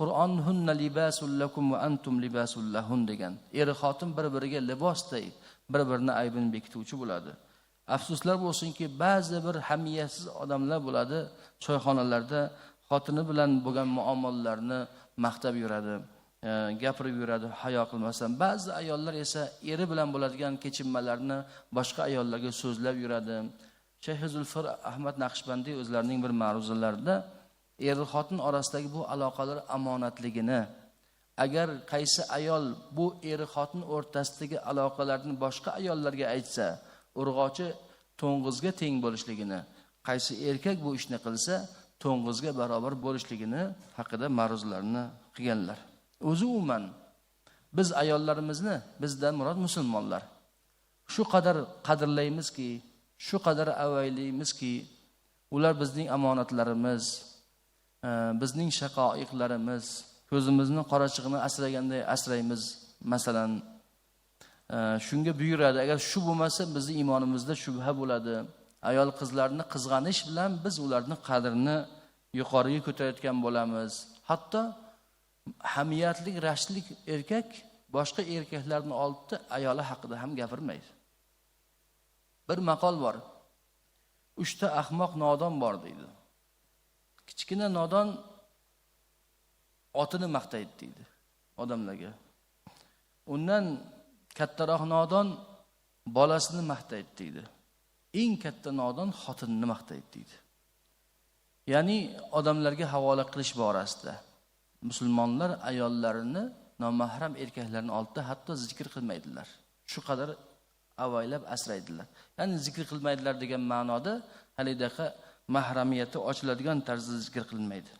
qur'on hunna libasul lakum va antum libasul lahun degan. Er xotin bir biriga libosday bir birini aybini bekituvchi bo'ladi. Afsuslar bo'lsinki ba'zi bir hamiyatsiz odamlar bo'ladi. Choyxonalarda xotini bilan bo'lgan muomalalarni maqtab yuradi e, gapirib yuradi hayo qilmasdan. Ba'zi ayollar esa eri bilan bo'ladigan kechinmalarni boshqa ayollarga so'zlab yuradi. Shayx zulfir ahmad naqshbandiy o'zlarining bir ma'ruzalarida er xotin orasidagi bu aloqalar omonatligini agar qaysi ayol bu er xotin o'rtasidagi aloqalarni boshqa ayollarga aytsa urg'ochi to'ng'izga teng bo'lishligini qaysi erkak bu ishni qilsa to'ng'izga barobar bo'lishligini haqida ma'ruzalarni qilganlar. O'zi umuman biz ayollarimizni bizdan murod musulmonlar. Shu qadar qadrlaymizki shu qadar avaylaymizki ular bizning omonatlarimiz bizning shaqoiqlarimiz ko'zimizni qorachig'ini asraganday asraymiz. Masalan e, shunga buyuradi agar shu bo'lmasa bizni iymonimizda shubha bo'ladi. Ayol qizlarni qizg'anish bilan biz ularni qadrini yuqoriga ko'tarayotgan bo'lamiz. Hatto hamiyatlik rashtlik erkak boshqa erkaklarni oldida ayoli haqida ham gapirmaydi. Bir maqol bor. Uchta ahmoq nodon bor deydi. Kichkina nodon otini maqtaydi deydi odamlarga. Undan kattaroq nodon bolasini maqtaydi deydi. Eng katta nodon xotinini maqtaydi deydi. Ya'ni odamlarga havola qilish borasida musulmonlar ayollarini nomahram erkaklarni oldida hatto zikr qilmaydilar. Shu qadar avaylab asraydilar. Ya'ni zikr qilmaydilar degan ma'noda halidaqa mahramiyati ochiladigan tarzda zikr qilinmaydi.